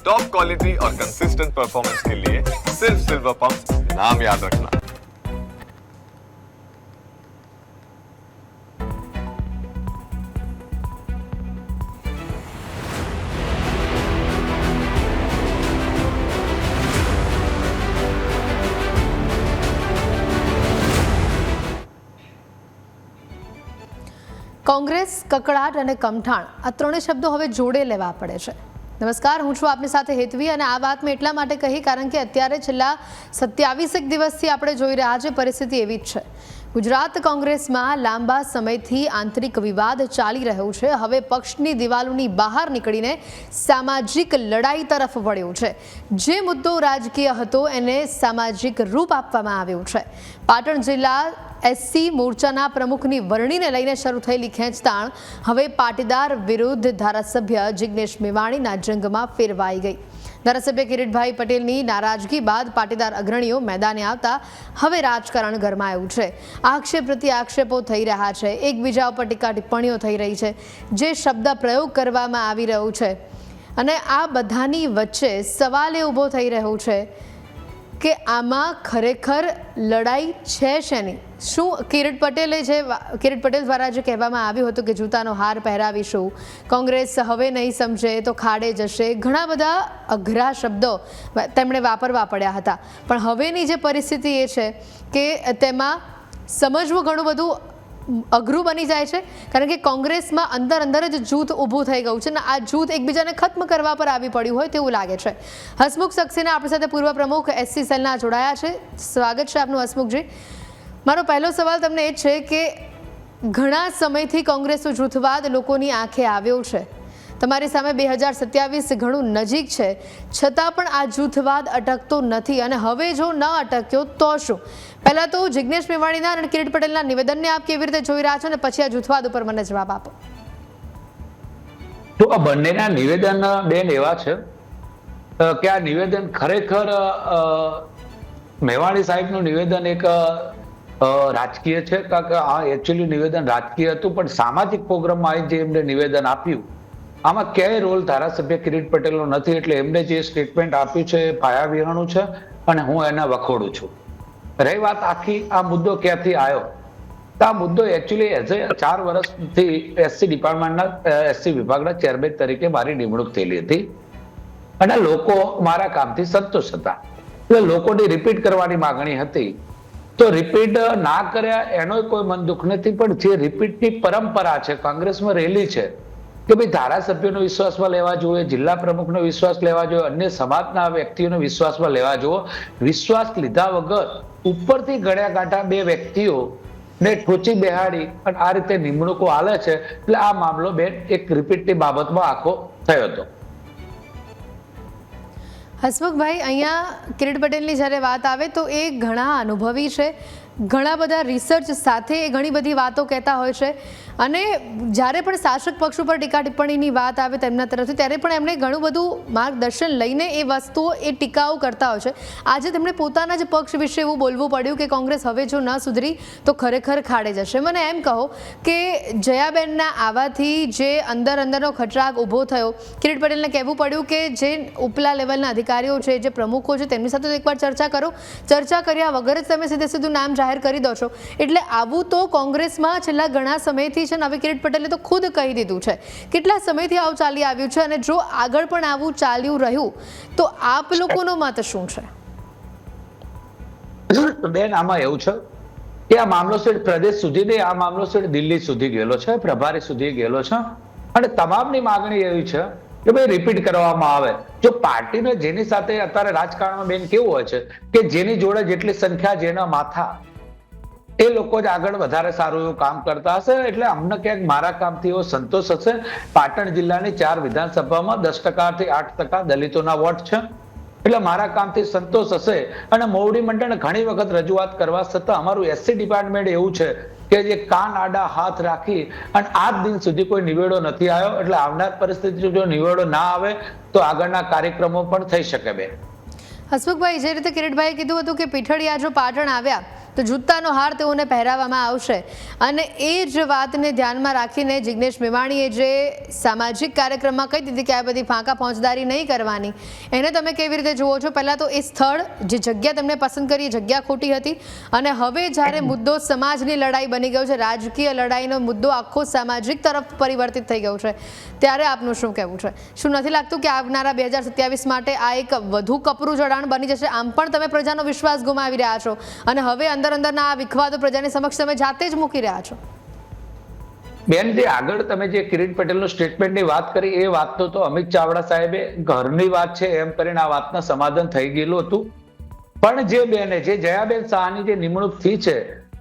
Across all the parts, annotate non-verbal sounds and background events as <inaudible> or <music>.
Top quality और consistent performance के लिए सिर्फ सिल्वर पंप नाम याद रखना કોંગ્રેસ કકડાટ અને કમઠાણ આ ત્રણેય શબ્દો હવે જોડે લેવા પડે છે નમસ્કાર, હું છું આપની સાથે હેતવી અને આ વાત મેં એટલા માટે કહી કારણ કે અત્યારે છેલ્લા સત્યાવીસેક દિવસથી આપણે જોઈ રહ્યા છે પરિસ્થિતિ એવી જ છે. ગુજરાત કોંગ્રેસમાં લાંબા સમયથી આંતરિક વિવાદ ચાલી રહ્યો છે. હવે પક્ષની દિવાલોની બહાર નીકળીને સામાજિક લડાઈ તરફ વળ્યો છે. જે મુદ્દો રાજકીય હતો એને સામાજિક રૂપ આપવામાં આવ્યું છે. પાટણ જિલ્લા એસસી મોરચાના પ્રમુખની વરણીને લઈને શરૂ થયેલી ખેંચતાણ હવે પાટીદાર વિરુદ્ધ ધારાસભ્ય જિગ્નેશ મેવાણીના જંગમાં ફેરવાઈ ગઈ. ધારાસભ્ય કિરીટભાઈ પટેલની નારાજગી બાદ પાટીદાર અગ્રણીઓ મેદાને આવતા હવે રાજકારણ ગરમાયું છે. આક્ષેપ પ્રતિ આક્ષેપો થઈ રહ્યા છે. એકબીજા ઉપર ટીકા ટિપ્પણીઓ થઈ રહી છે. જે શબ્દ પ્રયોગ કરવામાં આવી રહ્યો છે. અને આ બધાની વચ્ચે સવાલ એ ઊભો થઈ રહ્યો છે. કે આમાં ખરેખર લડાઈ છે શેની શું કિરીટ પટેલે જે કિરીટ પટેલ દ્વારા જે કહેવામાં આવ્યું હતું કે જૂતાનો હાર પહેરાવીશું, કોંગ્રેસ હવે નહીં સમજે તો ખાડે જશે, ઘણા બધા અઘરા શબ્દો તેમણે વાપરવા પડ્યા હતા. પણ હવેની જે પરિસ્થિતિ એ છે કે તેમાં સમજવું ઘણું બધું અઘરું બની જાય છે, કારણ કે કોંગ્રેસમાં અંદર અંદર જ જૂથ ઊભું થઈ ગયું છે અને આ જૂથ એકબીજાને ખત્મ કરવા પર આવી પડ્યું હોય તેવું લાગે છે. હસમુખ સક્સેના આપણી સાથે પૂર્વ પ્રમુખ એસસી સેલના જોડાયા છે. સ્વાગત છે આપનું હસમુખજી. મારો પહેલો સવાલ તમને એ છે કે ઘણા સમયથી કોંગ્રેસનો જૂથવાદ લોકોની આંખે આવ્યો છે. તમારી સામે બે હજાર સત્યાવીસ ઘણું નજીક છે. છતાં પણ આ જૂથવાદ અટકતો નથી અને હવે જો ન અટક્યો તો શું? પહેલાં તો જિજ્ઞેશ મેવાણીના અને કિરીટ પટેલના નિવેદનને આપ કેવી રીતે જોઈ રહ્યા છો અને પછી આ જૂથવાદ ઉપર મને જવાબ આપો. તો આ બંનેના નિવેદન, બેન, એવા છે? કે આ નિવેદન ખરેખર મેવાણી સાહેબનું નિવેદન એક રાજકીય છે? કારણ કે આ એકચ્યુઅલી નિવેદન રાજકીય હતું, પણ સામાજિક પ્રોગ્રામમાં જે એમને નિવેદન આપ્યું આમાં ક્યાંય રોલ ધારાસભ્ય કિરીટ પટેલનો નથી એટલે એમને જે સ્ટેટમેન્ટ આપ્યું છે પાયા વિહાણું છે અને હું એના વખોડું છું. રહી વાત આખી, આ મુદ્દો ક્યાંથી આવ્યો તો આ મુદ્દો એકચ્યુઅલી એઝ એ ચાર વર્ષથી એસસી ડિપાર્ટમેન્ટના એસસી વિભાગના ચેરમેન તરીકે મારી નિમણૂક થયેલી હતી. અને લોકો મારા કામથી સંતોષ હતા. એટલે લોકોની રિપીટ કરવાની માંગણી હતી. તો રિપીટ ના કર્યા, એનો કોઈ મન દુઃખ નથી, પણ જે રિપીટની પરંપરા છે, કોંગ્રેસમાં રેલી છે કે ભાઈ ધારાસભ્યોનો વિશ્વાસમાં લેવા જોઈએ, જિલ્લા પ્રમુખનો વિશ્વાસ લેવા જોઈએ, અન્ય સમાજના વ્યક્તિઓનો વિશ્વાસમાં લેવા જોઈએ. વિશ્વાસ લીધા વગર ઉપરથી ગળ્યા કાંઠા બે વ્યક્તિઓ ને ઠોચી બેહાડી અને આ રીતે નિમણૂકો આલે છે, એટલે આ મામલો બેન એક રિપીટની બાબતમાં આખો થયો હતો. હસમુખભાઈ, અહીંયા કિરીટ પટેલની જ્યારે વાત આવે તો એ ઘણા અનુભવી છે. ઘણા બધા રિસર્ચ સાથે એ ઘણી બધી વાતો કહેતા હોય છે. અને જ્યારે પણ શાસક પક્ષ ઉપર ટીકા ટિપ્પણીની વાત આવે તેમના તરફથી, ત્યારે પણ એમણે ઘણું બધું માર્ગદર્શન લઈને એ વસ્તુઓ, એ ટીકાઓ કરતા હોય છે. આજે તેમણે પોતાના જ પક્ષ વિશે એવું બોલવું પડ્યું કે કોંગ્રેસ હવે જો ન સુધરી, તો ખરેખર ખાડે જશે. મને એમ કહો કે જયાબેનના આવાથી જે અંદર અંદરનો ખટરાગ ઊભો થયો, કિરીટ પટેલને કહેવું પડ્યું કે જે ઉપલા લેવલના અધિકારીઓ છે, જે પ્રમુખો છે, તેમની સાથે એકવાર ચર્ચા કરો. ચર્ચા કર્યા વગર જ તમે સીધે સીધું નામ જાહેર કરી દો છો. એટલે આવું તો કોંગ્રેસમાં છેલ્લા ઘણા સમયથી છે નવી કિરીટ પટેલે તો ખુદ કહી દીધું છે. કેટલા સમયથી આવું ચાલી આવ્યું છે અને જો આગળ પણ આવું ચાલ્યું રહ્યું, તો આપ લોકોનો મત શું છે? બેન, આમાં એવું છે કે આ મામલો છેક પ્રદેશ સુધી નહીં, આ મામલો છેક દિલ્હી સુધી ગયેલો છે, પ્રભારી સુધી ગયેલો છે. અને તમામની માગણી એવી છે કે ભાઈ રિપીટ કરવામાં આવે. જો પાર્ટીને જેની સાથે અત્યારે રાજકારણમાં બેન કેવું હોય છે કે જેની જોડે જેટલી સંખ્યા જેના માથા એ લોકો જ આગળ વધારે સારું એવું કામ કરતા હશે એટલે અમને ક્યાંક મારા કામથી એવો સંતોષ હશે. પાટણ જિલ્લાની ચાર વિધાનસભામાં દસ ટકાથી આઠ ટકા દલિતોના વોટ છે. એટલે મારા કામથી સંતોષ હશે. અને મોવડી મંડળને ઘણી વખત રજૂઆત કરવા છતાં અમારું એસસી ડિપાર્ટમેન્ટ એવું છે કે જે કાન આડા હાથ રાખી અને આજ દિન સુધી કોઈ નિવેડો નથી આવ્યો. એટલે આવનાર પરિસ્થિતિ જો નિવેડો ના આવે તો આગળના કાર્યક્રમો પણ થઈ શકે બેન હસમુખભાઈ, જે રીતે કિરીટભાઈએ કીધું હતું કે પીઠળિયા જો પાટણ આવ્યા તો જૂતાનો હાર તેઓને પહેરાવવામાં આવશે. અને એ જ વાતને ધ્યાનમાં રાખીને જિગ્નેશ મેવાણીએ જે સામાજિક કાર્યક્રમમાં કહી દીધી કે આ બધી ફાંકા પહોંચદારી નહીં કરવાની. એને તમે કેવી રીતે જુઓ છો? પહેલાં તો એ સ્થળ, જે જગ્યા તમને પસંદ કરી, એ જગ્યા ખોટી હતી. અને હવે જ્યારે મુદ્દો સમાજની લડાઈ બની ગયો છે, રાજકીય લડાઈનો મુદ્દો આખો સામાજિક તરફ પરિવર્તિત થઈ ગયો છે. ત્યારે આપનું શું કહેવું છે? શું નથી લાગતું કે આવનારા બે હજાર સત્યાવીસ માટે આ એક વધુ કપરું જોડાણ બની જશે? આમ પણ તમે પ્રજાનો વિશ્વાસ ગુમાવી રહ્યા છો. અને હવે અંદર અંદરના આ વિખવાદો પ્રજાની સમક્ષ તમે જાતે જ મૂકી રહ્યા છો. બેન, જે આગળ તમે જે કિરીટ પટેલનું સ્ટેટમેન્ટની વાત કરી, એ વાત તો અમિત ચાવડા સાહેબે ઘરની વાત છે એમ કરીને આ વાતના સમાધાન થઈ ગયેલું હતું. પણ જે બેને, જે જયાબેન શાહની જે નિમણૂક થઈ છે,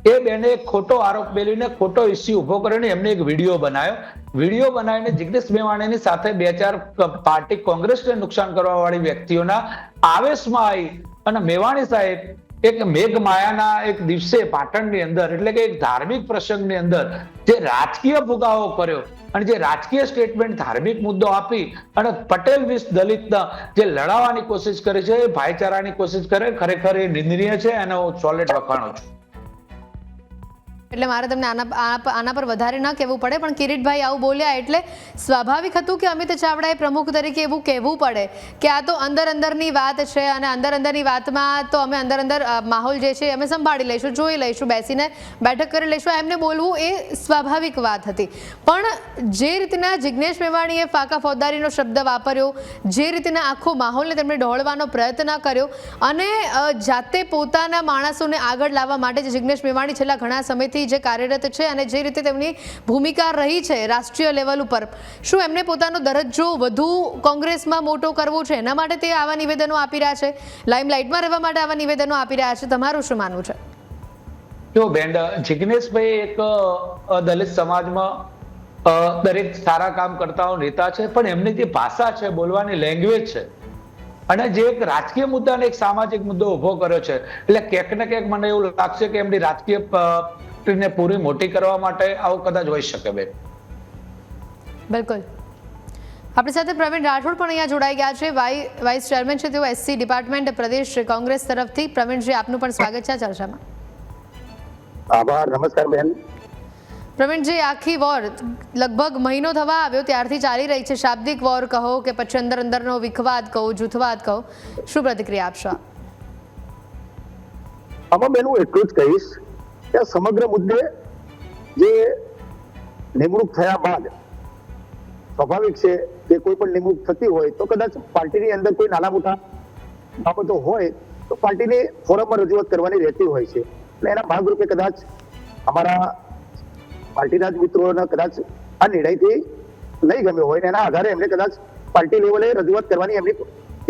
એ બેને એક ખોટો આરોપ મેળવીને ખોટો ઇસ્યુ ઊભો કરીને એમને એક વીડિયો બનાવ્યો. વીડિયો બનાવીને જિગ્નેશ મેવાણીની સાથે બે ચાર પાર્ટી કોંગ્રેસને નુકસાન કરવા વાળી વ્યક્તિઓના આવેશમાં આવી અને મેવાણી સાહેબ એક મેઘ માયાના એક દિવસે પાટણની અંદર, એટલે કે એક ધાર્મિક પ્રસંગની અંદર જે રાજકીય ફુગાવો કર્યો અને જે રાજકીય સ્ટેટમેન્ટ ધાર્મિક મુદ્દો આપી અને પટેલ વિશ દલિતના જે લડાવવાની કોશિશ કરે છે, એ ભાઈચારાની કોશિશ કરે, ખરેખર એ નિંદનીય છે અને હું સોલેટ વખાણો છું. એટલે મારે તમને આના આના પર વધારે ન કહેવું પડે, પણ કિરીટભાઈ આવું બોલ્યા એટલે સ્વાભાવિક હતું કે અમિત ચાવડાએ પ્રમુખ તરીકે એવું કહેવું પડે કે આ તો અંદર અંદરની વાત છે અને અંદર અંદરની વાતમાં તો અમે અંદર અંદર માહોલ જે છે અમે સંભાળી લઈશું, જોઈ લઈશું, બેસીને બેઠક કરી લઈશું. એમને બોલવું એ સ્વાભાવિક વાત હતી. પણ જે રીતના જિજ્ઞેશ મેવાણીએ ફાકા ફોજદારીનો શબ્દ વાપર્યો, જે રીતના આખો માહોલને તેમણે ઢોળવાનો પ્રયત્ન કર્યો અને જાતે પોતાના માણસોને આગળ લાવવા માટે જિજ્ઞેશ મેવાણી છેલ્લા ઘણા સમયથી જે કાર્યરત છે અને જે રીતે તેમની ભૂમિકા રહી છે રાષ્ટ્રીય લેવલ ઉપર, શું એમને પોતાનો દરજ્જો વધુ કોંગ્રેસમાં મોટો કરવો છે? એના માટે તે આવા નિવેદનો આપી રહ્યા છે. લાઇમલાઇટમાં રહેવા માટે આવા નિવેદનો આપી રહ્યા છે. તમારું શું માનવું છે? જો બેન, જિગ્નેશભાઈ એક દલિત સમાજમાં દરેક સારા કામ કરતા નેતા છે, પણ એમની જે ભાષા છે, બોલવાની લેંગ્વેજ છે, અને જે એક રાજકીય મુદ્દાને એક સામાજિક મુદ્દો ઊભો કર્યો છે, એટલે ક્યાંક ને ક્યાંક મને એવું લાગશે કે એમની રાજકીય અ, પૂરી મોટી કરવા માટે આવું કદાચ હોઈ શકે બેન બિલકુલ. આપણી સાથે પ્રવીણ રાઠોડ પણ અહીંયા જોડાઈ ગયા છે. વાઇસ ચેરમેન છે તેઓ એસસી ડિપાર્ટમેન્ટ પ્રદેશ કોંગ્રેસ તરફથી. પ્રવીણજી આપનું પણ સ્વાગત છે ચર્ચામાં. આભાર નમસ્કાર બેન. પ્રવીણજી આખી વોર લગભગ મહિનો થવા આવ્યો ત્યારથી ચાલી રહી છે. શાબ્દિક વોર કહો કે પછી અંદર અંદરનો વિખવાદ કહો જૂથવાદ કહો શું પ્રતિક્રિયા આપશો આમાં બેન હું એટલું જ કહીશ કે સમગ્ર મુદ્દે જે નિમણૂક થયા બાદ સ્વાભાવિક છે કે કોઈ પણ નિમણૂક થતી હોય તો કદાચ પાર્ટીની અંદર કોઈ નાના મોટા બાબતો હોય તો પાર્ટીની ફોરમમાં રજૂઆત કરવાની રહેતી હોય છે. એટલે એના ભાગરૂપે કદાચ અમારા પાર્ટીના જ મિત્રોને કદાચ આ નિર્ણયથી નહીં ગમ્યો હોય એના આધારે એમને કદાચ પાર્ટી લેવલે રજૂઆત કરવાની એમની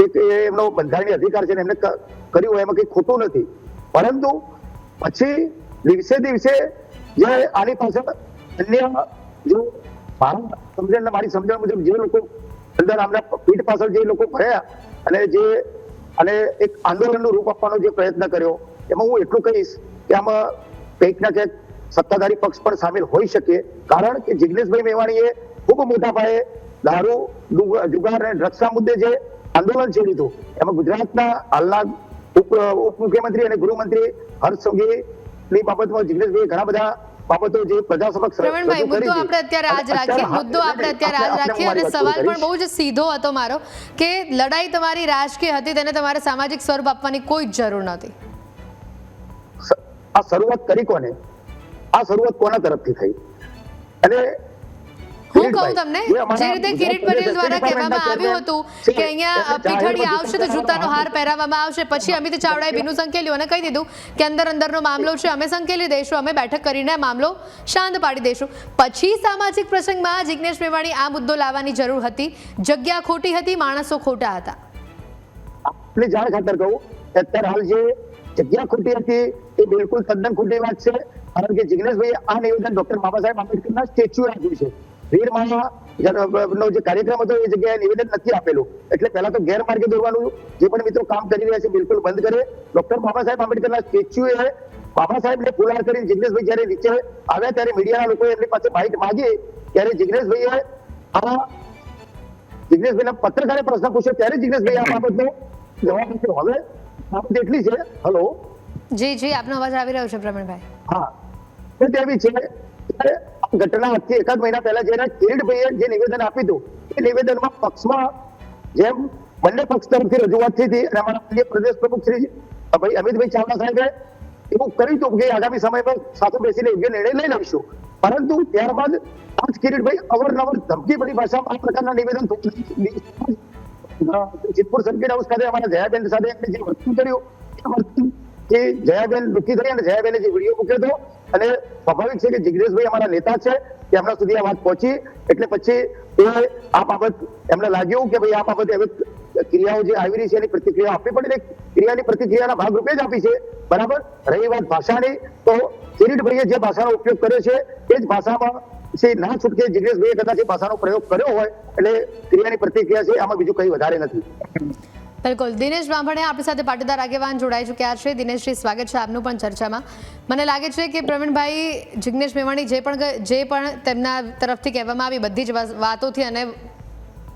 એક એ એમનો બંધારણીય અધિકાર છે એમને કર્યું હોય એમાં કંઈ ખોટું નથી. પરંતુ પછી દિવસે દિવસે જે આની પાછળ અન્ય જો મારું સમજણ મારી સમજણ મુજબ જે લોકો અંદર આમના પીઠ પાછળ જે લોકો ભર્યા અને જે અને એક આંદોલનનું રૂપ આપવાનો જે પ્રયત્ન કર્યો એમાં હું એટલું કહીશ કે આમાં કંઈક ના કંઈક સત્તાધારી પક્ષ પણ સામેલ હોઈ શકે. કારણ કે જિગ્નેશભાઈ મેવાણીએ ખૂબ મોટા પાયે દારૂ જુગાર અને ડ્રગ્સના મુદ્દે જે આંદોલન છેડ્યું હતું એમાં ગુજરાતના હાલના ઉપ ઉપમુખ્યમંત્રી અને ગૃહમંત્રી હર્ષ સંઘવીની બાબતમાં જિગ્નેશભાઈએ ઘણા બધા બાબતો જે પ્રજા સમક્ષ રજૂ પ્રવીણભાઈ મુદ્દો આપણે અત્યારે આજ રાખીએ મુદ્દો આપણે અત્યારે આજ રાખીએ અને સવાલ પણ બહુ જ સીધો હતો મારો કે લડાઈ તમારી રાજકીય હતી તેને તમારે સામાજિક સ્વરૂપ આપવાની કોઈ જ જરૂર નથી આ શરૂઆત કરી કોને? આ શરૂઆત કોના તરફથી થઈ? અને હું કહું તમને જે રીતે કિરીટ પટેલ દ્વારા કહેવામાં આવ્યું હતું કે અહીંયા પીઠડી આવશે તો જૂતાનો હાર પહેરાવવામાં આવશે. પછી અમિત ચાવડાએ બીનું સંકેલ્યું અને કહી દીધું કે અંદર અંદરનો મામલો છે અમે સંકેલી દઈશું અમે બેઠક કરીને મામલો શાંત પાડી દઈશું. પછી સામાજિક પ્રસંગમાં જિજ્ઞેશ મેવાણી આ મુદ્દો લાવવાની જરૂર હતી. જગ્યા ખોટી હતી માણસો ખોટા હતા. આપણે જાણ ખાતર કહું અત્યારે હાલ જે જગ્યા ખોટી હતી એ બિલકુલ તદ્દન ખોટી વાત છે. કારણ કે જિગ્નેશભાઈએ આ નિવેદન ડોક્ટર બાબા સાહેબ આંબેડકરના સ્ટેચ્યુ રાખ્યું છે. વીરમામાં નો જે કાર્યક્રમ હતો એ જગ્યાએ નિવેદન નથી આપેલું. એટલે પહેલા તો ગેરમાર્ગે દોરવાનું જે પણ મિત્રો કામ કરી રહ્યા છે બિલકુલ બંધ કરે. ડોક્ટર બાબા સાહેબ આંબેડકરના સ્ટેચ્યુએ બાબા સાહેબને ફુલાર કરીને જિગ્નેશભાઈ જ્યારે નીચે આવ્યા ત્યારે મીડિયાના લોકોએ એમની પાસે બાઇટ માંગી ત્યારે જિગ્નેશભાઈએ આ જિગ્નેશભાઈના પત્રકારે પ્રશ્ન પૂછ્યો. ત્યારે જિગ્નેશભાઈ આ બાબતનો જવાબ આપ્યો. હવે બાબત એટલી છે. હલો જી જી આપનો અવાજ આવી રહ્યો છે પ્રવીણભાઈ. હા. તો તેવી છે ઘટના આજથી એકાદ મહિના પહેલા જેને કિરીટભાઈએ જે નિવેદન આપ્યું હતું, એ નિવેદનમાં પક્ષમાં જેમ બંને પક્ષ તરફથી રજૂઆત થઈ હતી અને અમારા પ્રદેશ પ્રમુખ શ્રી ભાઈ અમિતભાઈ ચાવડા સાહેબે એવું કર્યું હતું કે આગામી સમયમાં સાથે બેસીને યોગ્ય નિર્ણય લઈ લઈશું. પરંતુ ત્યારબાદ આજ કિરીટભાઈ અવારનવાર ધમકી ભરી ભાષામાં આ પ્રકારના નિવેદન સિદ્ધપુર સર્કિટ હાઉસ ખાતે અમારા જયાબેન સાથે એમને જે વર્તન કર્યું, એ વર્તન કે જયાબેન દુઃખી થઈ અને જયાબેને જે વીડિયો મૂક્યો હતો અને સ્વાભાવિક છે કે જિગ્નેશભાઈ અમારા નેતા છે એમના સુધી આ વાત પહોંચી. એટલે પછી એ આ બાબત એમને લાગ્યું કે ભાઈ આ બાબતે હવે ક્રિયાઓ જે આવી રહી છે એની પ્રતિક્રિયા આપવી પડે ક્રિયાની પ્રતિક્રિયાના ભાગરૂપે જ આપી છે. બરાબર? રહી વાત ભાષાની. તો કિરીટભાઈએ જે ભાષાનો ઉપયોગ કર્યો છે એ જ ભાષામાં છે, ના છૂટકે જિગ્નેશભાઈએ કદાચ એ ભાષાનો પ્રયોગ કર્યો હોય, એટલે ક્રિયાની પ્રતિક્રિયા છે, આમાં બીજું કંઈ વધારે નથી. બિલકુલ. દિનેશ બ્રાહ્મણે આપણી સાથે પાટીદાર આગેવાન જોડાઈ ચૂક્યા છે. દિનેશજી, સ્વાગત છે આપનું પણ ચર્ચામાં. મને લાગે છે કે પ્રવીણભાઈ જિગ્નેશ મેવાણી જે પણ જે પણ તેમના તરફથી કહેવામાં આવી બધી જ વાતોથી અને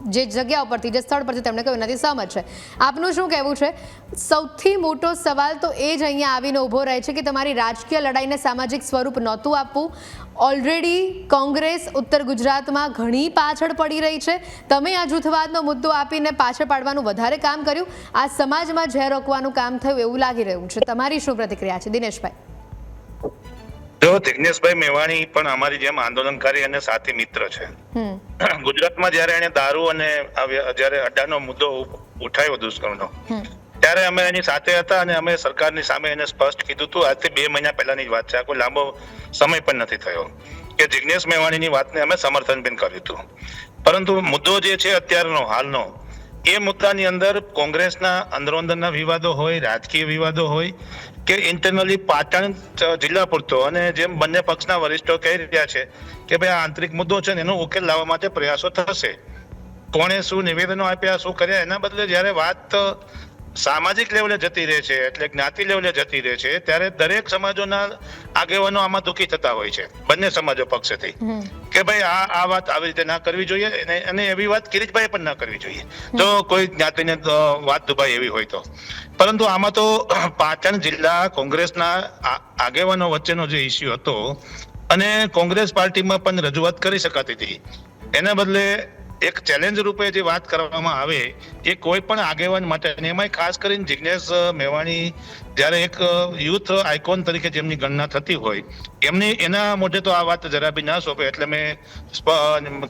જે જગ્યા ઉપરથી, જે સ્થળ પરથી તેમણે કહ્યું નથી સહમત છે. આપનું શું કહેવું છે? સૌથી મોટો સવાલ તો એ જ અહીંયા આવીને ઊભો રહે છે કે તમારી રાજકીય લડાઈને સામાજિક સ્વરૂપ નહોતું આપવું. ઓલરેડી કોંગ્રેસ ઉત્તર ગુજરાતમાં ઘણી પાછળ પડી રહી છે. તમે આ જૂથવાદનો મુદ્દો આપીને પાછળ પાડવાનું વધારે કામ કર્યું. આ સમાજમાં ઝેર રોકવાનું કામ થયું એવું લાગી રહ્યું છે. તમારી શું પ્રતિક્રિયા છે? દિનેશભાઈ. જો જિગ્નેશભાઈ મેવાણી પણ અમારી જેમ આંદોલનકારી અને સાથી મિત્ર છે. <clears throat> ગુજરાતમાં જ્યારે એને દારૂ અને જ્યારે અડ્ડાનો મુદ્દો ઉઠાવ્યો દુષ્કર્મનો ત્યારે અમે એની સાથે હતા અને અમે સરકારની સામે એને સ્પષ્ટ કીધું હતું આજથી બે મહિના પહેલાની જ વાત છે. આ કોઈ લાંબો સમય પણ નથી થયો. કે જિગ્નેશ મેવાણીની વાતને અમે સમર્થન પણ કર્યું હતું. પરંતુ મુદ્દો જે છે અત્યારનો હાલનો એ મુદ્દાની અંદર કોંગ્રેસના અંદરોઅંદરના વિવાદો હોય, રાજકીય વિવાદો હોય કે ઇન્ટરનલી પાટણ જિલ્લા પૂરતો અને જેમ બંને પક્ષના વરિષ્ઠો કહી રહ્યા છે કે ભાઈ આ આંતરિક મુદ્દો છે ને એનો ઉકેલ લાવવા માટે પ્રયાસો થશે. કોણે શું નિવેદનો આપ્યા, શું કર્યા, એના બદલે જ્યારે વાત સામાજિક લેવલે જતી રહે છે એટલે જ્ઞાતિ લેવલે જતી રહે છે ત્યારે દરેક સમાજોના આગેવાનો આમાં દુઃખી થતા હોય છે બંને સમાજો પક્ષેથી. કે ભાઈ આ આ વાત આવી રીતે ના કરવી જોઈએ અને એવી વાત કિરીટભાઈ પણ ના કરવી જોઈએ. જો કોઈ જ્ઞાતિને વાત દુભાઈ એવી હોય તો. પરંતુ આમાં તો પાટણ જિલ્લા કોંગ્રેસના આગેવાનો વચ્ચેનો જે ઇસ્યુ હતો અને કોંગ્રેસ પાર્ટીમાં પણ રજૂઆત કરી શકાતી હતી. એના બદલે એક ચેલેન્જ રૂપે જે વાત કરવામાં આવે, એ કોઈ પણ આગેવાન માટે અને એમાંય ખાસ કરીને જિગ્નેશ મેવાણી, જ્યારે એક યુથ આઇકોન તરીકે જેમની ગણના થતી હોય, એમની એના મોઢે તો આ વાત જરા બી ના સોંપે, એટલે મેં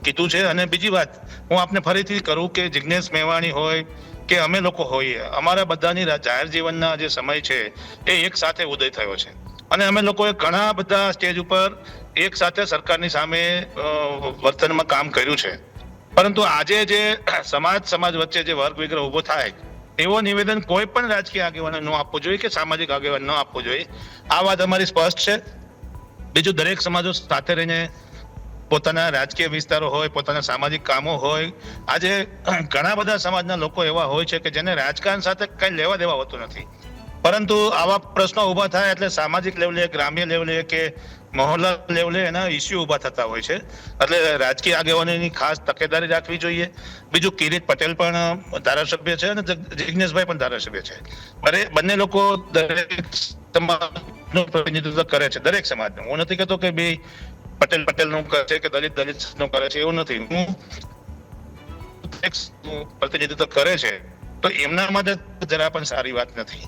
કીધું છે. અને બીજી વાત, હું આપને ફરીથી કરું કે જિગ્નેશ મેવાણી હોય કે અમે લોકો હોઈએ, અમારા બધાની જાહેર જીવનના જે સમય છે, એ એક સાથે ઉદય થયો છે. અને અમે લોકોએ ઘણા બધા સ્ટેજ ઉપર એક સાથે સરકારની સામે વર્તનમાં કામ કર્યું છે. પરંતુ આજે જે <clears throat> સમાજ સમાજ વચ્ચે જે વર્ગ વિગ્રહ ઊભો થાય એવો નિવેદન કોઈ પણ રાજકીય આગેવાને ન આપવું જોઈએ કે સામાજિક આગેવાન ન આપવું જોઈએ. આ વાત અમારી સ્પષ્ટ છે. બીજું દરેક સમાજો સાથે રહીને પોતાના રાજકીય વિસ્તારો હોય, પોતાના સામાજિક કામો હોય, આજે <clears throat> ઘણા બધા સમાજના લોકો એવા હોય છે કે જેને રાજકારણ સાથે કઈ લેવા દેવા હોતું નથી. પરંતુ આવા પ્રશ્નો ઊભા થાય એટલે સામાજિક લેવલે ગ્રામ્ય લેવલે કે મહોલ્લા લેવલે એના ઇસ્યુ ઊભા થતા હોય છે. એટલે રાજકીય આગેવાનોની ખાસ તકેદારી રાખવી જોઈએ. બીજું કિરીટ પટેલ પણ ધારાસભ્ય છે અને જિજ્ઞેશભાઈ પણ ધારાસભ્ય છે. અરે બંને લોકો દરેક સમાજનું પ્રતિનિધિત્વ કરે છે, દરેક સમાજનું. હું નથી કહેતો કે બે પટેલ પટેલનું કરે છે કે દલિત દલિતનું કરે છે, એવું નથી. હું પ્રતિનિધિત્વ કરે છે, તો એમના માટે જરા પણ સારી વાત નથી.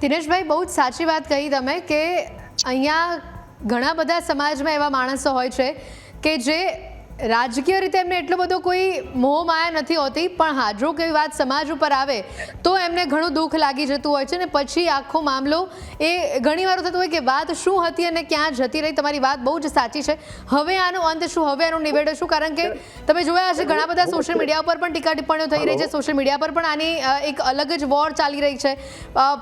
દિનેશભાઈ, બહુ જ સાચી વાત કહી તમે કે અહીંયા ઘણા બધા સમાજમાં એવા માણસો હોય છે કે જે રાજકીય રીતે એમને એટલો બધો કોઈ મોહ માયા નથી હોતી પણ હા જો કોઈ વાત સમાજ ઉપર આવે તો એમને ઘણું દુઃખ લાગી જતું હોય છે ને પછી આખો મામલો એ ઘણી વાર થતું હોય કે વાત શું હતી અને ક્યાં જતી રહી તમારી વાત બહુ જ સાચી છે. હવે આનો અંત શું હવે આનું નિવેડો શું કારણ કે તમે જોયા હશે ઘણા બધા સોશિયલ મીડિયા ઉપર પણ ટીકા ટિપ્પણીઓ થઈ રહી છે. સોશિયલ મીડિયા પર પણ આની એક અલગ જ વોર ચાલી રહી છે.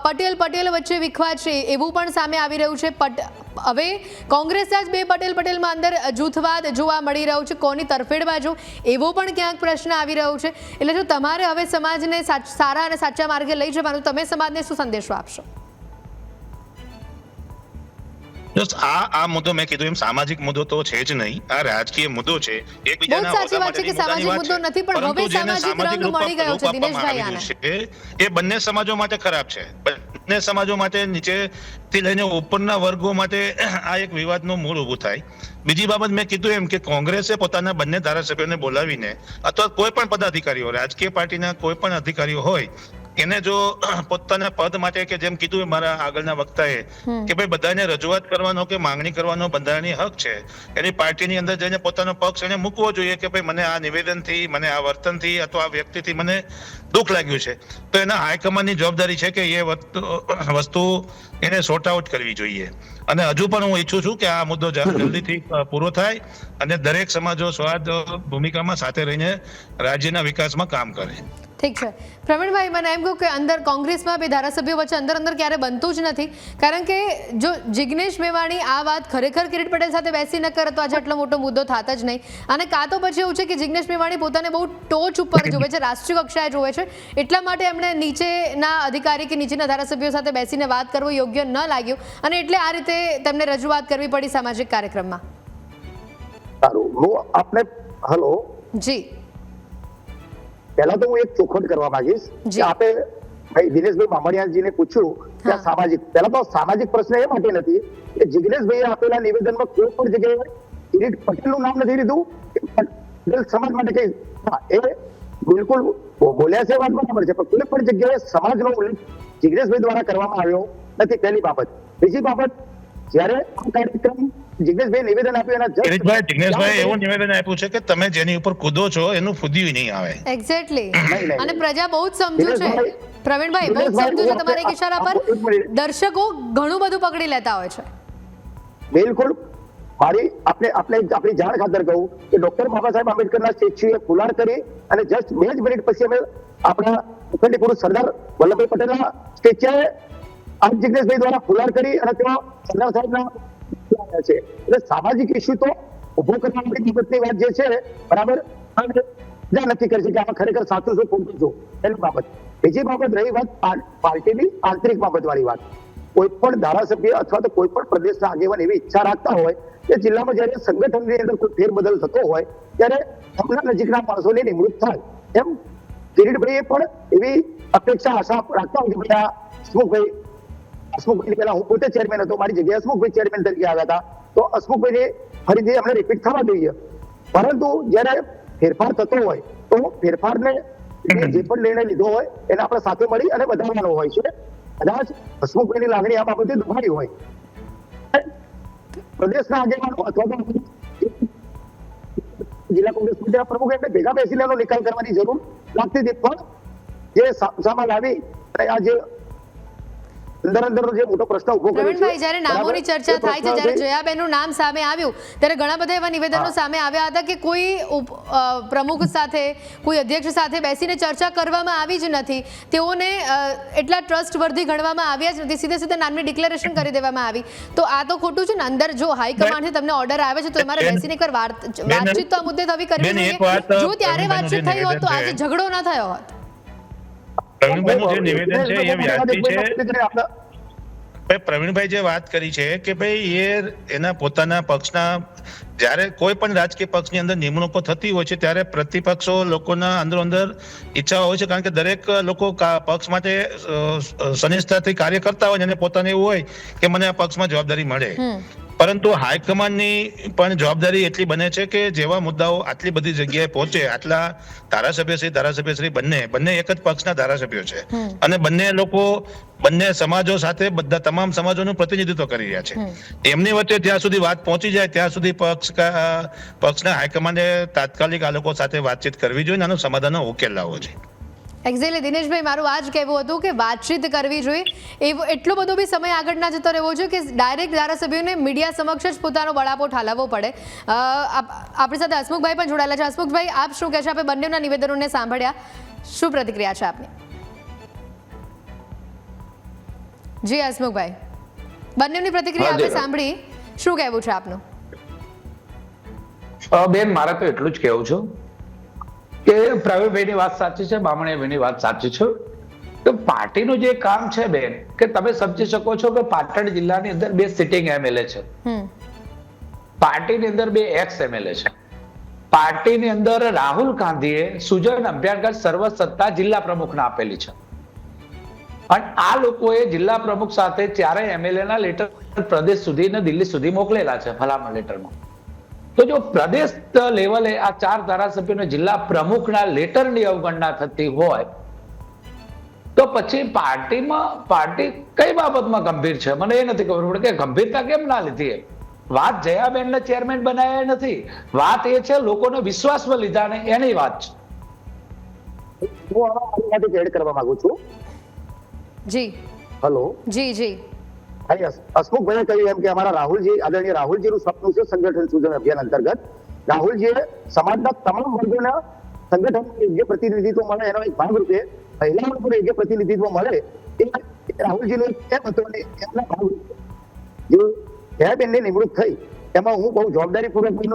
પટેલ પટેલ વચ્ચે વિખવાદ છે એવું પણ સામે આવી રહ્યું છે. પટ હવે કોંગ્રેસના જ બે પટેલ પટેલમાં અંદર જૂથવાદ જોવા મળી રહ્યો છે. કોની તરફેણ બાજુ એવો પણ ક્યાંક પ્રશ્ન આવી રહ્યો છે. એટલે જો તમારે હવે સમાજને સારા અને સાચા માર્ગે લઈ જવાનું, તમે સમાજને શું સંદેશો આપશો? જો આ આ મુદ્દો મેં કીધું એમ સામાજિક મુદ્દો તો છે જ નહીં. આ રાજકીય મુદ્દો છે. એકબીજાના બહુ જ સાચી હોદ્દા વાત છે કે માટેની સામાજિક મુદ્દો નથી, પણ હવે સામાજિક રંગ મળી ગયો છે, દિનેશભાઈ આવી એ બંને સમાજો માટે ખરાબ છે. બંને સમાજો માટે નીચેથી લઈને ઉપરના વર્ગો માટે આ એક વિવાદનો મૂળ ઊભું થાય. બીજી બાબત મેં કીધું એમ કે કોંગ્રેસે પોતાના બંને ધારાસભ્યોને બોલાવીને અથવા કોઈ પણ પદાધિકારીઓ રાજકીય પાર્ટીના કોઈ પણ અધિકારીઓ હોય એને જો <clears throat> પોતાના પદ માટે કે જેમ કીધું મારા આગળના વક્તાએ કે ભાઈ બધાને રજૂઆત કરવાનો કે માંગણી કરવાનો બંધારણીય હક છે. એની પાર્ટીની અંદર જઈને પોતાનો પક્ષ એને મૂકવો જોઈએ કે ભાઈ મને આ નિવેદનથી મને આ વર્તનથી અથવા આ વ્યક્તિથી મને દુઃખ લાગ્યું છે. તો એના હાઈકમાન્ડની જવાબદારી છે કે એ વસ્તુ- <clears throat> એને સોર્ટ આઉટ કરવી જોઈએ. અને હજુ પણ હું ઈચ્છું છું કે આ મુદ્દો જલ્દીથી પૂરો થાય અને દરેક સમાજો સ્વાદ ભૂમિકામાં સાથે રહીને રાજ્યના વિકાસમાં કામ કરે. ઠીક છે. પ્રવીણભાઈ મને એમ કહ્યું કે અંદર કોંગ્રેસમાં બે ધારાસભ્યો વચ્ચે અંદર અંદર ક્યારે બનતું જ નથી. કારણ કે જો જિગ્નેશ મેવાણી આ વાત ખરેખર કિરીટ પટેલ સાથે બેસી ન કરે તો આજે આટલો મોટો મુદ્દો થાત જ નહીં. અને કાં તો પછી એવું છે કે જિગ્નેશ મેવાણી પોતાને બહુ ટોચ ઉપર જોવે છે રાષ્ટ્રીય કક્ષાએ જોવે છે. એટલા માટે એમણે નીચેના અધિકારી કે નીચેના ધારાસભ્યો સાથે બેસીને વાત કરવું યોગ્ય ન લાગ્યું. અને એટલે આ રીતે તેમને રજૂઆત કરવી પડી સામાજિક કાર્યક્રમમાં. સારું. હું હલો? જી. પહેલા તો હું એક ચોખવટ કરવા માંગીશ કે આપે ભાઈ દિનેશભાઈ બામણિયાજીને પૂછ્યું કે આ સામાજિક પહેલા તો સામાજિક પ્રશ્ન એ માટે નથી કે જિગ્નેશભાઈએ આપેલા નિવેદનમાં કોઈ પણ જગ્યાએ કિરીટ પટેલનું નામ નથી લીધું પટેલ સમાજ માટે કઈ એ બિલકુલ બોલ્યા છે વાત બરાબર છે પણ કોઈ પણ જગ્યાએ સમાજનો ઉલ્લેખ જિગ્નેશભાઈ દ્વારા કરવામાં આવ્યો નથી પહેલી બાબત. બીજી બાબત જ્યારે આ કાર્યક્રમ જિગ્નેશભાઈ નિવેદન આપ્યું એના જિગ્નેશભાઈ જિગ્નેશભાઈ એવું નિવેદન આપ્યું છે કે તમે જેની ઉપર કૂદો છો એનું ફૂદ્યું નહીં આવે. એક્ઝેક્ટલી. અને પ્રજા બહુ જ સમજુ છે. પ્રવીણભાઈ બહુ જ સમજુ છે તમારા ઇશારા પર. દર્શકો ઘણું બધું પકડી લેતા હોય છે. બિલકુલ. મારી આપણે આપણે આપણી જાણ ખાતર કહું કે ડોક્ટર બાબા સાહેબ આંબેડકરના સ્ટેચ્યુએ ફુલાર કરી અને જસ્ટ બે જ મિનિટ પછી અમે આપણા અખંડી પુરુષ સરદાર વલ્લભભાઈ પટેલના સ્ટેચ્યુએ આજ જિગ્નેશભાઈ દ્વારા ફુલાર કરી અને તેઓ સરદાર સાહેબના છે. એટલે સામાજિક ઇસ્યુ તો ઊભો કરવા માટે બાબતની વાત જે છે, બરાબર? નક્કી કરશે કે આમાં ખરેખર સાચું શું, ખોટું શું, એની બાબત. બીજી બાબત રહી વાત પાર્ટીની આંતરિક બાબત વાળી વાત. કોઈ પણ ધારાસભ્ય અથવા તો કોઈ પણ પ્રદેશના આગેવાન એવી ઈચ્છા રાખતા હોય કે જિલ્લામાં જયારે સંગઠનની અંદર કોઈ ફેરબદલ થતો હોય, ત્યારે હમણાં નજીકના માણસોની નિમણૂક થાય. એમ કિરીટભાઈએ પણ એવી અપેક્ષા આશા રાખતા હોય કે ભાઈ આ હસમુખભાઈ હસમુખભાઈ પેલા હું પોતે ચેરમેન હતો, મારી જગ્યાએ હસમુખભાઈ ચેરમેન તરીકે આવ્યા હતા. તો હસમુખભાઈને ફરીથી અમને રિપીટ થવા જોઈએ પરંતુ જ્યારે ફેરફાર થતો હોય, તો ફેરફારને જે પણ નિર્ણય લીધો હોય, એને આપણે સાથે મળી અને વધારવાનો હોય છે. કદાચ હસમુખભાઈની લાગણી આ બાબતે દુભારી હોય. પ્રદેશના આગેવાનો અથવા તો જિલ્લા કોંગ્રેસ પ્રમુખ એટલે ભેગા બેસીને એનો નિકાલ કરવાની જરૂર લાગતી હતી. પણ જે સા- સામે લાવી અને આ જે અંદર અંદર જે મોટો પ્રશ્ન ઊભો કર્યો છે જ્યારે નામોની ચર્ચા થાય છે જ્યારે. જયાબેનનું નામ સામે આવ્યું ત્યારે ઘણા બધા એવા નિવેદનો સામે આવ્યા હતા કે કોઈ પ્રમુખ સાથે કોઈ અધ્યક્ષ સાથે બેસીને ચર્ચા કરવામાં આવી જ નથી. તેઓને એટલા ટ્રસ્ટ વર્ધી ગણવામાં આવ્યા જ નથી. સીધે સીધે નામની ડિક્લેરેશન કરી દેવામાં આવી. તો આ તો ખોટું છે ને? અંદર જો હાઈકમાન્ડથી તમને ઓર્ડર આવે છે તો તમારે બેસીને વાત વાતચીત તો આ મુદ્દે થવી કરવી જોઈએ. જો ત્યારે વાતચીત થઈ હોત તો આજે ઝઘડો ન થયો હોત. પ્રવીણભાઈનું જે નિવેદન છે એ વ્યાજબી છે. પ્રવીણભાઈ જે વાત કરી છે કે ભાઈ એ એના પોતાના પક્ષના જ્યારે કોઈ પણ રાજકીય પક્ષની અંદર નિમણૂકો થતી હોય છે ત્યારે પ્રતિપક્ષો લોકોના અંદરો અંદર ઈચ્છા હોય છે કારણ કે દરેક લોકો પક્ષ માટે સનિષ્ઠાથી કાર્ય કરતા હોય અને પોતાને એવું હોય કે મને આ પક્ષમાં જવાબદારી મળે. પરંતુ હાઈકમાન્ડની પણ જવાબદારી એટલી બને છે કે જેવા મુદ્દાઓ આટલી બધી જગ્યાએ પહોંચે આટલા ધારાસભ્યશ્રી ધારાસભ્યશ્રી બંને બંને એક જ પક્ષના ધારાસભ્યો છે. અને બંને લોકો બંને સમાજો સાથે બધા તમામ સમાજોનું પ્રતિનિધિત્વ કરી રહ્યા છે. એમની વચ્ચે જ્યાં સુધી વાત પહોંચી જાય ત્યાં સુધી પક્ષ પક્ષના હાઈકમાન્ડે તાત્કાલિક આ લોકો સાથે વાતચીત કરવી જોઈએ અને આનો સમાધાનનો ઉકેલ લાવવો જોઈએ. એક્ઝેક્ટલી દિનેશભાઈ મારું આ જ કહેવું હતું કે વાતચીત કરવી જોઈએ. એવો એટલો બધો બી સમય આગળ ના જતો રહેવો જોઈએ કે ડાયરેક્ટ ધારાસભ્યોને મીડિયા સમક્ષ જ પોતાનો બળાપો ઠાલવવો પડે. આપ- આપણી સાથે હસમુખભાઈ પણ જોડાયેલા છે. હસમુખભાઈ આપ શું કહેશો? આપણે બંનેના નિવેદનોને સાંભળ્યા. શું પ્રતિક્રિયા છે આપની? જી હસમુખભાઈ. બંનેની પ્રતિક્રિયા આપણે. સાંભળી. શું કહેવું છે આપનું? બેન મારે તો એટલું જ કહેવું છું. કે પ્રવીણભાઈની વાત સાચી છે બામણીભાઈની વાત સાચી છે. તો પાર્ટીનું જે કામ છે બેન કે તમે સમજી શકો છો કે પાટણ જિલ્લાની અંદર બે સિટિંગ એમએલએ છે. પાર્ટીની અંદર બે એક્સ એમએલએ છે. પાર્ટીની અંદર રાહુલ ગાંધીએ સુજન અભ્યારગઢ સર્વ સત્તા જિલ્લા પ્રમુખને આપેલી છે. અને આ લોકોએ જિલ્લા પ્રમુખ સાથે ચારે એમએલએ ના લેટર પ્રદેશ સુધી ને દિલ્હી સુધી મોકલેલા છે ભલામણ લેટરમાં તો જો પ્રદેશ લેવલે આ ચાર ધારાસભ્યોને જિલ્લા પ્રમુખના લેટરની અવગણના થતી હોય તો પછી પાર્ટીમાં પાર્ટી કઈ બાબતમાં ગંભીર છે? મને એ નથી ખબર પડે કે ગંભીરતા કેમ ના લીધી વાત જયાબેનને ચેરમેન બનાવ્યા નથી. વાત એ છે લોકોને વિશ્વાસમાં લીધા ને એની વાત છે. હું એડ કરવા માંગુ છું. જી. હલો. જી જી. અહીં હસ- કહ્યું એમ કે અમારા રાહુલજી, આદરણીય રાહુલજીનું સપનું છે? સંગઠન સૂચન અભિયાન અંતર્ગત. રાહુલજીએ સમાજના તમામ વર્ગોના સંગઠન યોગ્ય પ્રતિનિધિત્વ મળે, એનો એક ભાગરૂપે મહિલાઓનું પણ યોગ્ય પ્રતિનિધિત્વ મળે, એ રાહુલજીનો એક કેમ હતો અને એમના ભાગરૂપે. જે જયાબેનની નિમણૂક થઈ, એમાં હું બહુ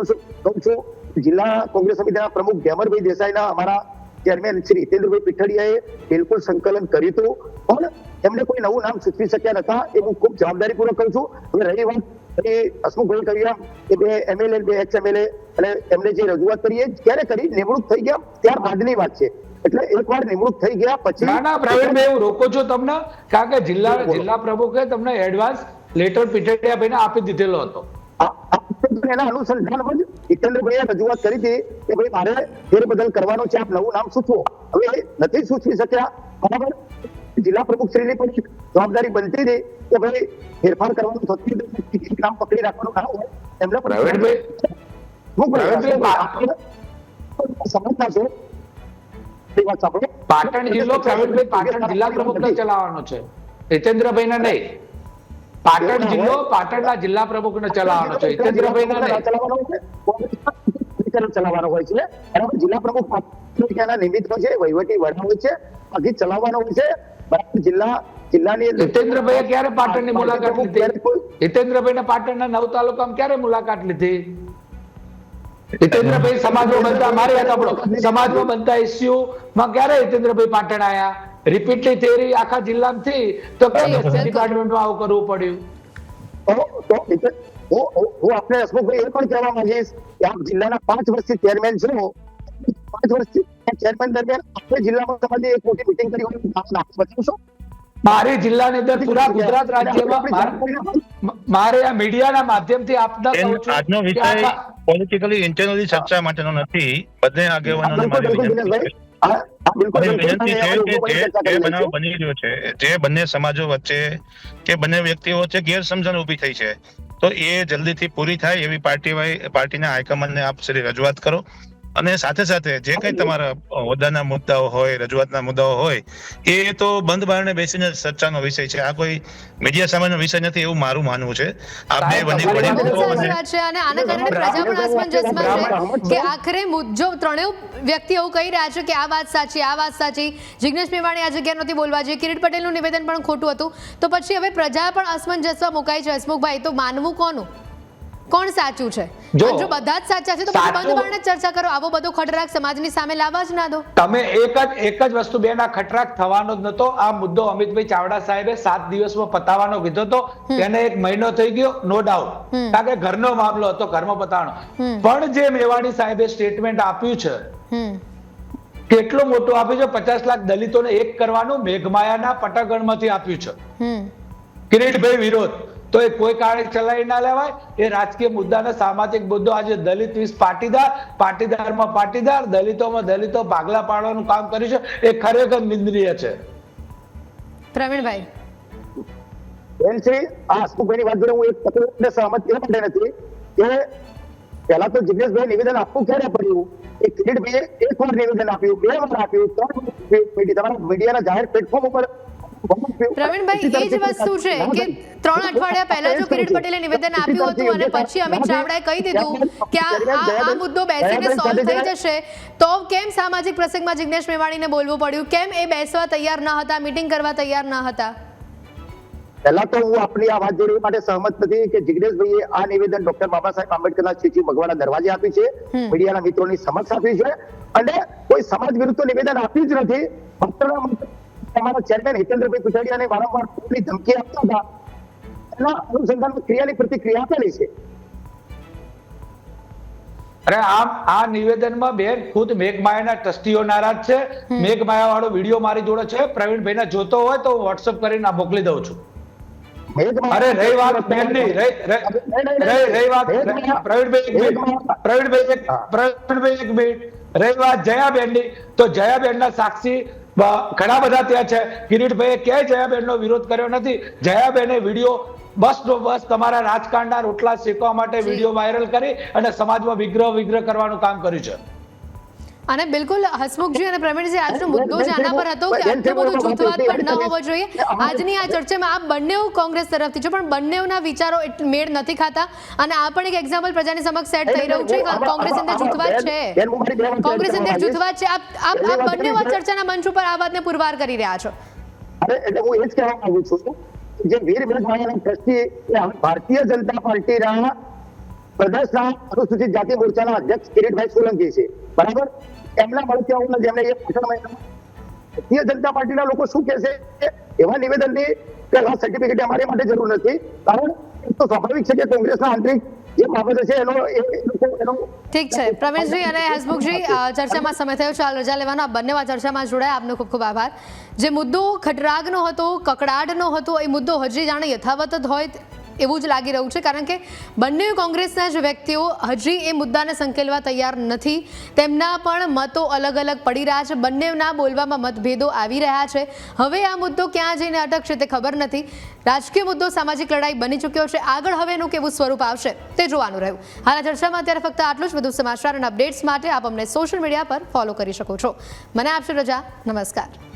છું કહું છું, જિલ્લા કોંગ્રેસ સમિતિના પ્રમુખ ગેમરભાઈ દેસાઈના અમારા ચેરમેન શ્રી હિતેન્દ્રભાઈ પીઠડિયાએ બિલકુલ સંકલન કર્યું હતું, પણ એમને કોઈ નવું નામ સૂચવી શક્યા નતા. એ હું ખૂબ જવાબદારીપૂર્વક કહું છું. અને રહી વાત એ હસમુખભાઈ કહ્યું એમ કે બે એમએલએ બે એક્સ એમએલએ અને એમને જે રજૂઆત કરી એ ક્યારે કરી? નિમણૂક થઈ ગયા ત્યાર બાદની વાત છે. એટલે એકવાર નિમણૂક થઈ ગયા પછી ના ના પ્રવીણભાઈ હું રોકો છું તમને કારણ કે જિલ્લા જિલ્લા પ્રમુખે તમને એડવાન્સ લેટર પીઠડિયા ભાઈને આપી દીધેલો હતો. એના અનુસંધાનમાં જ હિતેન્દ્રભાઈએ રજૂઆત કરી હતી કે ભાઈ મારે ફેરબદલ કરવાનો છે આપ નવું નામ સૂચવો. હવે નથી સૂચવી શક્યા. બરાબર? જિલ્લા પ્રમુખ શ્રીની પણ જવાબદારી બનતી હતી કે ભાઈ ફેરફાર કરવાનું થતું નથી. કામ પકડી રાખવાનું ના હોય એમને સમજતા છે? એ વાત સાંભળો. પાટણ જિલ્લો પ્રવીણભાઈ પાટણ જિલ્લા પ્રમુખને ચલાવવાનો છે. હિતેન્દ્રભાઈને નહીં. પાટણ જિલ્લો પાટણના જિલ્લા પ્રમુખને ચલાવવાનો છે. હિતેન્દ્રભાઈને નહીં. ચલાવવાનો હોય છે. બરાબર જિલ્લા પ્રમુખ નિમિત્ત હોય છે. વહીવટી વડા હોય છે. બાકી ચલાવવાનો હોય છે. બરાબર જિલ્લા જિલ્લાની હિતેન્દ્રભાઈએ ક્યારે પાટણની મુલાકાત લીધી? હિતેન્દ્રભાઈને પાટણના નવ તાલુકામાં ક્યારે મુલાકાત લીધી? હિતેન્દ્રભાઈ સમાજમાં બનતા મારી વાત આપણો સમાજમાં બનતા ઇસ્યુ માં ક્યારે હિતેન્દ્રભાઈ પાટણ આયા? રિપીટલી થયેલી આખા જિલ્લામાં થી તો કઈ. ડિપાર્ટમેન્ટમાં આવું કરવું પડ્યું? હું હું હસમુખભાઈ એ પણ કહેવા માંગીશ કે આપ જિલ્લાના પાંચ વર્ષથી ચેરમેન છો પાંચ વર્ષથી ચેરમેન દરમિયાન આપણે જિલ્લામાં તમારી એક મોટી મિટિંગ કરી હોય તો આપ નામ બતાવશો મારી જિલ્લાની અંદર પૂરા ગુજરાત રાજ્યમાં મારે આ મીડિયાના માધ્યમથી આપના બેન, કહું છું આજનો વિષય પોલિટિકલી ઇન્ટરનલી ચર્ચા માટેનો નથી. બધે આગેવાનોને મારી. બની રહ્યો છે જે બંને સમાજો વચ્ચે કે બંને વ્યક્તિઓ વચ્ચે ગેરસમજણ ઊભી થઈ છે. તો એ જલ્દીથી પૂરી થાય એવી પાર્ટી પાર્ટીના હાઈકમાન્ડને આપ શ્રી રજૂઆત કરો. અને સાથે સાથે જે કઈ તમારા હોદ્દાના મુદ્દાઓ હોય રજૂઆતના મુદ્દાઓ હોય એ તો બંધ બારણે બેસીને ચર્ચાનો વિષય છે. આ કોઈ મીડિયા સામેનો વિષય નથી એવું મારું માનવું છે. આપ બે સાહેબ, બની પડી છે અને આના કારણે પ્રજા પણ અસમંજસમાં છે કે આખરે મુ- જો ત્રણેય વ્યક્તિ એવું કહી રહ્યા છે કે આ વાત સાચી આ વાત સાચી જિગ્નેશ મેવાણી આ જગ્યા નથી બોલવા જોઈએ કિરીટ પટેલનું નિવેદન પણ ખોટું હતું. તો પછી હવે પ્રજા પણ અસમંજસમાં મુકાઈ છે. હસમુખભાઈ તો માનવું કોનું? કોણ સાચું છે? જો, બધા જ સાચા છે તો બંધ બારણે ચર્ચા કરો. આવો બધો ખટરાક સમાજની સામે લાવવા જ ના દો. તમે એક જ એક જ વસ્તુ બેન આ ખટરાક થવાનો જ નતો આ મુદ્દો અમિતભાઈ ચાવડા સાહેબે સાત દિવસમાં પતાવવાનો કીધો તો એને એક મહિનો થઈ ગયો નો ડાઉટ કારણ કે ઘરનો મામલો હતો ઘરમાં પતાવવાનો પણ જે મેવાણી સાહેબે સ્ટેટમેન્ટ આપ્યું છે કેટલો મોટો મોટું આપ્યું છે? પચાસ લાખ દલિતોને એક કરવાનું મેઘમાયાના પટાગણમાંથી આપ્યું છે. કિરીટભાઈ વિરોધ. તો એ કોઈ કારણે ચલાવી ના લેવાય. એ રાજકીય મુદ્દાનો સામાજિક મુદ્દો આજે દલિત વિશ પાટીદાર પાટીદારમાં પાટીદાર દલિતોમાં દલિતો ભાગલા પાડવાનું કામ કર્યું છે. એ ખરેખર નિંદનીય છે. પ્રવીણભાઈ. બેન શ્રી આ હસમુખભાઈની વાત જોડે હું એક તત્વને સહમત એ માટે નથી. કે પહેલા તો જિગ્નેશભાઈ નિવેદન આપવું ક્યારે પડ્યું? એ કિરીટભાઈએ એક વાર નિવેદન આપ્યું બે વાર આપ્યું ત્રણ વાર આપ્યું. તમારા મીડિયાના જાહેર પ્લેટફોર્મ ઉપર પ્રવીણભાઈ એ જ વસ્તુ છે કે ત્રણ અઠવાડિયા પહેલા જો કિરીટ પટેલે નિવેદન આપ્યું હતું અને પછી અમિત ચાવડાએ કહી દીધું કે આ મુદ્દો બેસીને સોલ્વ થઈ જશે. તો કેમ સામાજિક પ્રસંગમાં જિગ્નેશ મેવાણીને બોલવું પડ્યું? કેમ એ બેસવા તૈયાર ન હતા મીટિંગ કરવા તૈયાર ન હતા? પહેલા તો હું આપણી આ વાત જોડે માટે સહમત નથી કે જિગ્નેશભાઈએ આ નિવેદન ડોક્ટર બાબા સાહેબ આંબેડકરના સ્ટેચ્યુ ભગવાનના દરવાજે આપ્યું છે. મીડિયાના મિત્રોની સમક્ષ આપ્યું છે. અને કોઈ સમાજ વિરુદ્ધ નિવેદન આપ્યું જ નથી. માત્ર ને ચેરમેન હિતેન્દ્રભાઈ પીઠડિયાને વારંવાર ખોટી ધમકી આપતા હતા. એના અનુસંધાનમાં ક્રિયાની પ્રતિક્રિયા આપેલી છે. અરે આમ આ નિવેદનમાં બેન ખુદ મેઘમાયાના ટ્રસ્ટીઓ નારાજ છે. મેઘમાયા વાળો વીડિયો મારી જોડે છે. પ્રવીણભાઈને જોતો હોય તો હું વોટ્સઅપ કરીને આ મોકલી દઉં છું. અરે રહી વાત બેનની રહી રહી- રહી રહી વાત પ્રવીણભાઈ એક મિનિટ પ્રવીણભાઈ એક પ્રવીણભાઈ એક મિનિટ. રહી વાત જયાબેનની. તો જયાબેનના સાક્ષી બ- ઘણા બધા ત્યાં છે. કિરીટભાઈએ ક્યાંય જયાબેનનો વિરોધ કર્યો નથી. જયાબેને વીડિયો બસ નો બસ તમારા રાજકારણના રોટલા શેકવા માટે વીડિયો વાયરલ કરી અને સમાજમાં વિગ્રહ વિગ્રહ કરવાનું કામ કર્યું છે. અને બિલકુલ હસમુખજી અને પ્રવીણજી આજનો મુદ્દો જ આના પર હતો કે આટલું બધું જૂથવાદ પણ ન હોવો જોઈએ આજની આ ચર્ચામાં આ બંને કોંગ્રેસ તરફથી છે પણ બંનેના વિચારો મેળ નથી ખાતા અને આ પણ એક એક્ઝામ્પલ પ્રજાની સમક્ષ સેટ થઈ રહ્યું છે કોંગ્રેસ અંદર જૂથવાદ છે કોંગ્રેસ અંદર જૂથવાદ છે આપ આપ બંને ચર્ચાના મંચ ઉપર આ વાતને પુરવાર કરી રહ્યા છો અરે એટલે હું એ જ કહેવા માંગુ છું જે વીર મેઘમાયાના ટ્રસ્ટી ભારતીય જનતા પાર્ટીના પ્રદેશના અનુસૂચિત જાતિ મોરચાના અધ્યક્ષ કિરીટભાઈ સોલંકી છે બરાબર એમના મળતી આવું જેમને એ ભાષણ મહિનામાં ભારતીય જનતા પાર્ટીના લોકો શું કહેશે એવા નિવેદનની કે આ સર્ટિફિકેટ અમારે માટે જરૂર નથી. કારણ તો સ્વાભાવિક છે કે કોંગ્રેસના આંતરિક છે ઠીક છે. પ્રવીણજી અને હસમુખજી ચર્ચામાં સમય થયો ચાલ રજા લેવાનો. આ બંને ચર્ચામાં જોડાયા. આપનો ખૂબ ખૂબ આભાર. જે મુદ્દો ખટરાગનો હતો કકડાટનો હતો એ મુદ્દો હજી જાણે યથાવત જ હોય એવું જ લાગી રહ્યું છે, કારણ કે બંને કોંગ્રેસના જ વ્યક્તિઓ હજી એ મુદ્દાને સંકેલવા તૈયાર નથી. તેમના પણ મતો અલગ અલગ પડી રહ્યા છે, બંનેના બોલવામાં મતભેદો આવી રહ્યા છે. હવે આ મુદ્દો ક્યાં જઈને અટકશે તે ખબર નથી. રાજકીય મુદ્દો, સામાજિક લડાઈ બની ચૂક્યો છે. આગળ હવે એનું કેવું સ્વરૂપ આવશે તે જોવાનું રહ્યું. હાલ ચર્ચામાં અત્યારે ફક્ત આટલું જ. વધુ સમાચાર અને અપડેટ્સ માટે આપ અમને સોશિયલ મીડિયા પર ફોલો કરી શકો છો. મને આપશો રજા. નમસ્કાર.